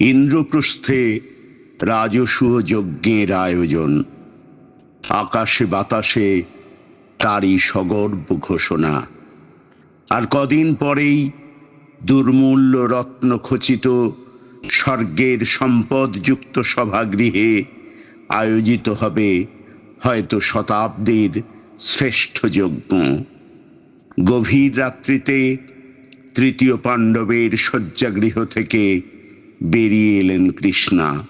ইন্দ্রপ্রস্থে রাজসূয় যজ্ঞের আয়োজন। আকাশে বাতাসে তারই সগর্ব ঘোষণা। আর কদিন পরেই দুর্মূল্য রত্ন খচিত স্বর্গের সম্পদযুক্ত সভাগৃহে আয়োজিত হবে হয়তো শতাব্দীর শ্রেষ্ঠ যজ্ঞ। গভীর রাত্রিতে তৃতীয় পাণ্ডবের শয্যাগৃহ থেকে বেরিয়ে এলেন কৃষ্ণা।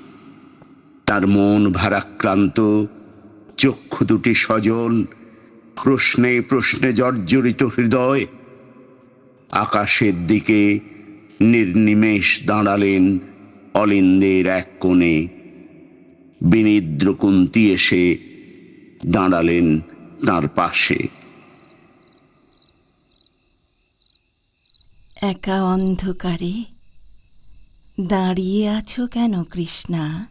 তার মন ভারাক্রান্ত, চক্ষু দুটি সজল, প্রশ্নে প্রশ্নে জর্জরিত হৃদয়। আকাশের দিকে নির্নিমেষ দাঁড়ালেন অলিন্দের এক কোণে। বিনিদ্র কুন্তি এসে দাঁড়ালেন তার পাশে। একা অন্ধকারে দাঁড়িয়ে আছো কেন, কৃষ্ণা?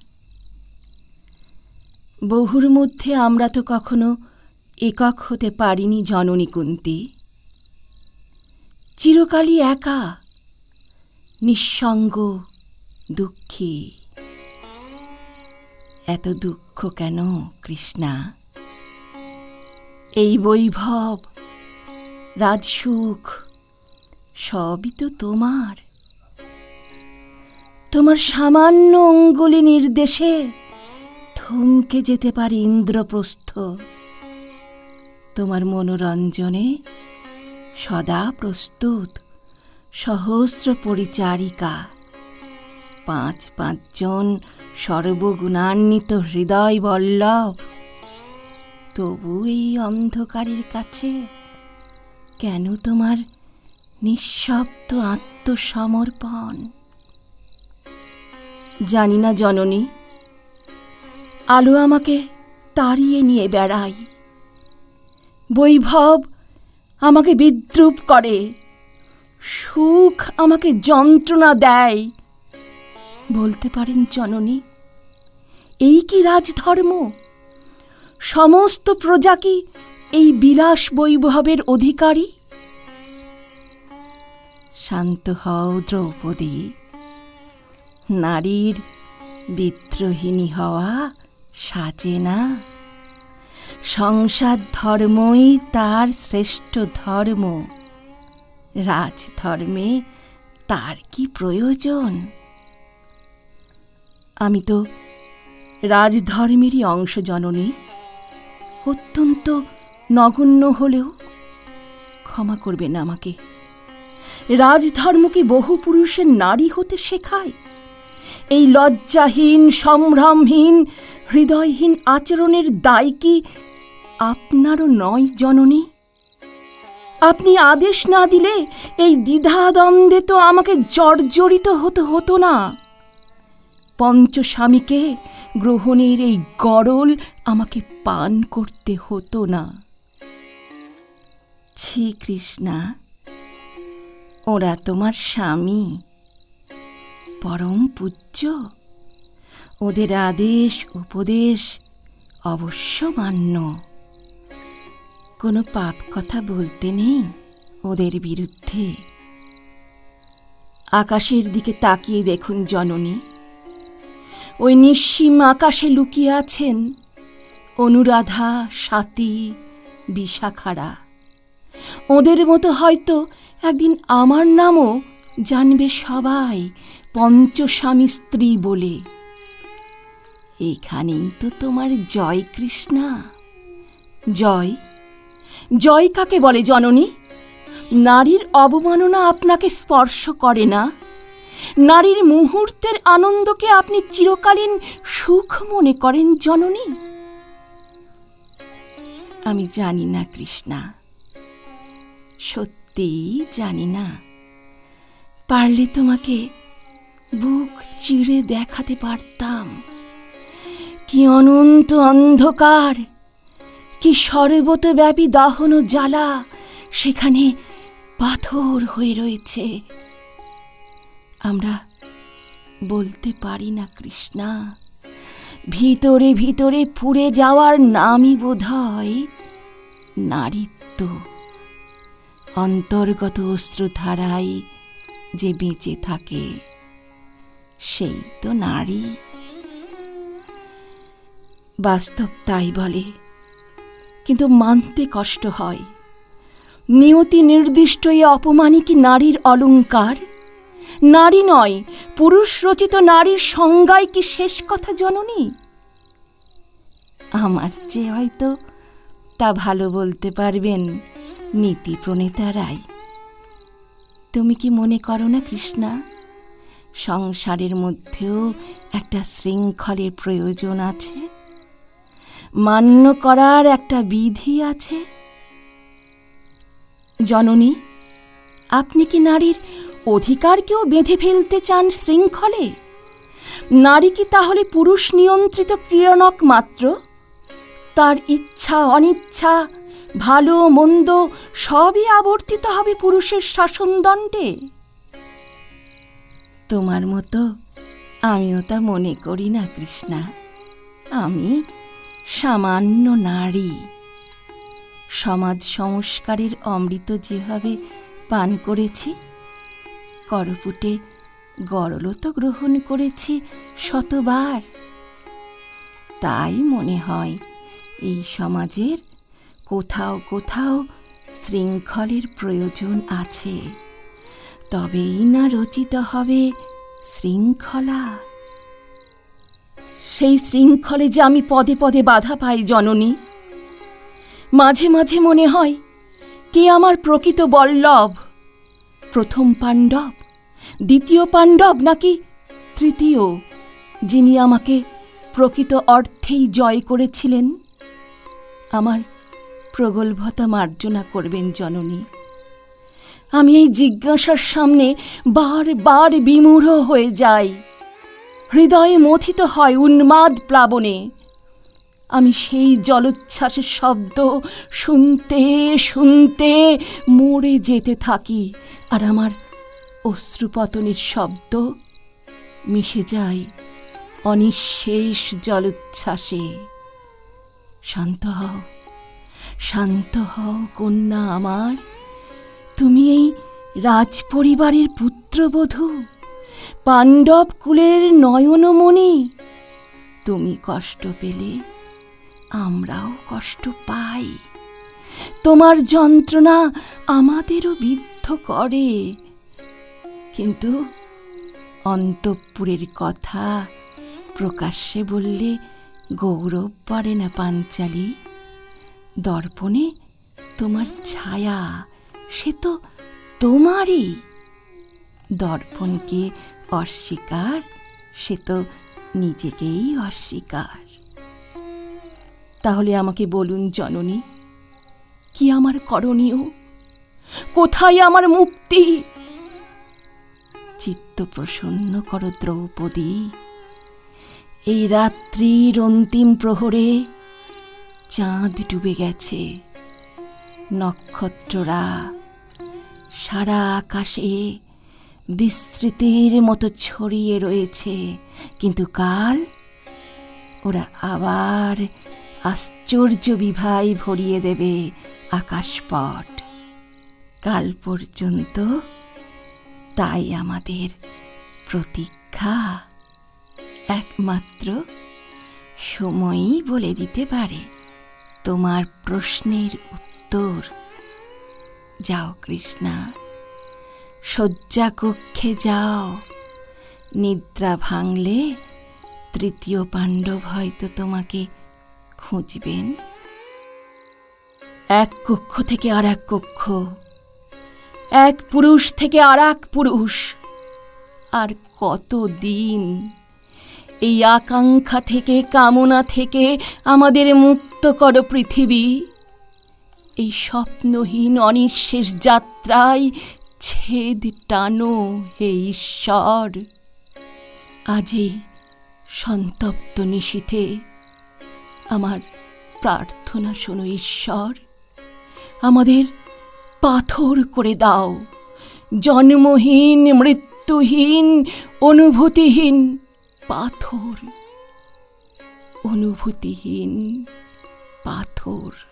বহুর মধ্যে আমরা তো কখনো একক হতে পারিনি, জননী কুন্তি। চিরকালই একা, নিঃসঙ্গ, দুঃখী। এত দুঃখ কেন, কৃষ্ণা? এই বৈভব, রাজসুখ, সবই তো তোমার। তোমার সামান্য অঙ্গুলি নির্দেশে থমকে যেতে পারে ইন্দ্রপ্রস্থ। তোমার মনোরঞ্জনে সদা প্রস্তুত, সহস্র পরিচারিকা। পাঁচ পাঁচজন সর্বগুণান্বিত হৃদয় বল্লভ। তবু এই অন্ধকারের কাছে কেন তোমার নিঃশব্দ আত্মসমর্পণ? জানি না জননী। আলো আমাকে তাড়িয়ে নিয়ে বেড়াই। বৈভব আমাকে বিদ্রুপ করে। সুখ আমাকে যন্ত্রণা দেয়। বলতে পারেন জননী, এই কি রাজধর্ম? সমস্ত প্রজা কি এই বিলাস বৈভবের অধিকারী? শান্ত হও দ্রৌপদী। নারীর বিদ্রোহিণী হওয়া সাজে না। সংসার ধর্মই তার শ্রেষ্ঠ ধর্ম। রাজধর্মে তার কি প্রয়োজন? আমি তো রাজধর্মেরই অংশ জননী। অত্যন্ত নগণ্য হলেও ক্ষমা করবেন আমাকে। রাজধর্ম কি বহু পুরুষের নারী হতে শেখায়। এই লজ্জাহীন, সম্ভ্রমহীন, হৃদয়হীন আচরণের দায় কি আপনারও নয় জননী? আপনি আদেশ না দিলে এই দ্বিধাদ্বন্দ্বে তো আমাকে জর্জরিত হতে হতো না। পঞ্চস্বামীকে গ্রহণের এই গরল আমাকে পান করতে হতো না। ছি কৃষ্ণা, ওরা তোমার স্বামী। পরম পূজ্য। ওদের আদেশ, উপদেশ অবশ্য মান্য। কোনো পাপ কথা বলতে নেই ওদের বিরুদ্ধে। আকাশের দিকে তাকিয়ে দেখুন জননী। ওই নিঃসীম আকাশে লুকিয়ে আছেন অনুরাধা স্বাতী বিশাখারা। ওদের মতো হয়তো একদিন আমার নামও জানবে সবাই পঞ্চস্বামী স্ত্রী বলে। এখানেই তো তোমার জয় কৃষ্ণা। জয়? জয় কাকে বলে জননী? নারীর অবমাননা আপনাকে স্পর্শ করে না? নারীর মুহূর্তের আনন্দকে আপনি চিরকালীন সুখ মনে করেন জননী? আমি জানি না কৃষ্ণা। সত্যিই জানি না। পারলে তোমাকে বুক চিড়ে দেখাতে পারতাম। কি অনন্ত অন্ধকার, কি সর্বতব্যাপী দাহন জ্বালা সেখানে পাথর হয়ে রয়েছে। আমরা বলতে পারি না, কৃষ্ণা। ভিতরে ভিতরে পুড়ে যাওয়ার নামই বোধ হয় নারীত্ব। অন্তর্গত অশ্রুধারায় যে বেঁচে থাকে। সেই তো নারী। বাস্তব তাই বলে, কিন্তু মানতে কষ্ট হয়। নিয়তি নির্দিষ্ট এই অপমানই কি নারীর অলংকার নারী নয়, পুরুষ রচিত নারীর সংজ্ঞায় কি শেষ কথা জননী? আমার চেয়ে হয়তো তা ভালো বলতে পারবেন নীতি প্রণেতারাই তুমি কি মনে করো না, কৃষ্ণা? সংসারের মধ্যেও একটা শৃঙ্খলের প্রয়োজন আছে। মান্য করার একটা বিধি আছে। জননী, আপনি কি নারীর অধিকারকেও বেঁধে ফেলতে চান শৃঙ্খলে? নারী কি তাহলে পুরুষ নিয়ন্ত্রিত ক্রীড়নক মাত্র? তার ইচ্ছা, অনিচ্ছা, ভালো, মন্দ সবই আবর্তিত হবে পুরুষের শাসনদণ্ডে। তোমার মতো। আমিও তা মনে করি না, কৃষ্ণা। আমি সামান্য নারী। সমাজ সংস্কারের অমৃত যেভাবে পান করেছি, করপুটে গরলও তো গ্রহণ করেছি শতবার। তাই মনে হয়, এই সমাজের কোথাও কোথাও শৃঙ্খলের প্রয়োজন আছে। তবেই না রচিত হবে শৃঙ্খলা। সেই শৃঙ্খলে যে আমি পদে পদে বাধা পাই জননী, মাঝে মাঝে মনে হয় কে আমার প্রকৃত বল্লভ, প্রথম পাণ্ডব, দ্বিতীয় পাণ্ডব নাকি তৃতীয়, যিনি আমাকে প্রকৃত অর্থেই জয় করেছিলেন। আমার প্রগল্ভতা মার্জনা করবেন জননী। আমি এই জিজ্ঞাসার সামনে বারবার বিমূঢ় হয়ে যাই। হৃদয়ে মথিত হয় উন্মাদ প্লাবনে। আমি সেই জলোচ্ছ্বাসের শব্দ শুনতে শুনতে মরে যেতে থাকি আর আমার অশ্রুপতনের শব্দ মিশে যায় অনিঃশেষ জলোচ্ছ্বাসে। শান্ত হও শান্ত হও কন্যা আমার। তুমি এই রাজপরিবারের পুত্রবধূ। পাণ্ডব কুলের নয়নমণি। তুমি কষ্ট পেলে, আমরাও কষ্ট পাই। তোমার যন্ত্রণা আমাদেরও বিদ্ধ করে। কিন্তু অন্তঃপুরের কথা প্রকাশ্যে বললে গৌরব পড়ে না পাঞ্চালী। দর্পণে তোমার ছায়া সে তো তোমারই। দর্পণকে অস্বীকার, সে তো নিজেকেই অস্বীকার। তাহলে আমাকে বলুন জননী, কি আমার করণীয়? কোথায় আমার মুক্তি? চিত্ত প্রসন্ন কর দ্রৌপদী। এই রাত্রির অন্তিম প্রহরে চাঁদ ডুবে গেছে। নক্ষত্ররা সারা আকাশে বিস্তৃতির মতো ছড়িয়ে রয়েছে। কিন্তু কাল ওরা আবার আশ্চর্য বিভাই ভরিয়ে দেবে আকাশপট। কাল পর্যন্ত তাই আমাদের প্রতীক্ষা। একমাত্র সময়ই বলে দিতে পারে তোমার প্রশ্নের উত্তর। যাও কৃষ্ণা। শয্যা কক্ষে যাও। নিদ্রা ভাঙলে তৃতীয় পাণ্ডব হয়তো তোমাকে খুঁজবেন। এক কক্ষ থেকে আর এক কক্ষ, এক পুরুষ থেকে আর এক পুরুষ। আর কত দিন এই আকাঙ্ক্ষা থেকে, কামনা থেকে আমাদের মুক্ত করো পৃথিবী। এই স্বপ্নহীন অনিঃশেষ যাত্রায় ছেদ টানো হে ঈশ্বর। আজ এই সন্তপ্ত নিশীথে আমার প্রার্থনা শোনো ঈশ্বর। আমাদের পাথর করে দাও, জন্মহীন, মৃত্যুহীন, অনুভূতিহীন পাথর অনুভূতিহীন পাথর।